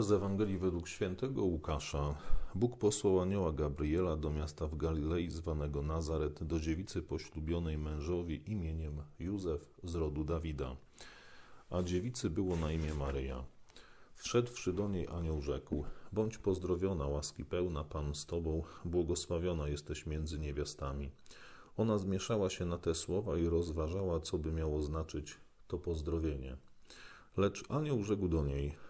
Z Ewangelii według świętego Łukasza Bóg posłał anioła Gabriela do miasta w Galilei zwanego Nazaret do dziewicy poślubionej mężowi imieniem Józef z rodu Dawida. A dziewicy było na imię Maryja. Wszedłszy do niej anioł rzekł: Bądź pozdrowiona, łaski pełna, Pan z tobą, błogosławiona jesteś między niewiastami. Ona zmieszała się na te słowa i rozważała, co by miało znaczyć to pozdrowienie. Lecz anioł rzekł do niej: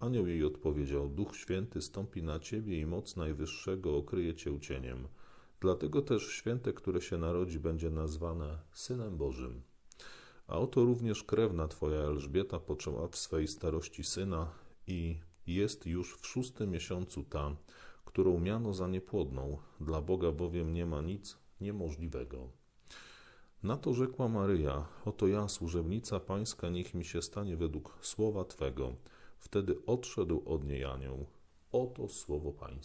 Anioł jej odpowiedział: Duch Święty stąpi na ciebie i moc Najwyższego okryje cię cieniem. Dlatego też święte, które się narodzi, będzie nazwane Synem Bożym. A oto również krewna twoja Elżbieta poczęła w swej starości syna i jest już w szóstym miesiącu ta, którą miano za niepłodną. Dla Boga bowiem nie ma nic niemożliwego. Na to rzekła Maryja: Oto ja, służebnica pańska, niech mi się stanie według słowa twego. Wtedy odszedł od niej anioł. Oto słowo pańskie.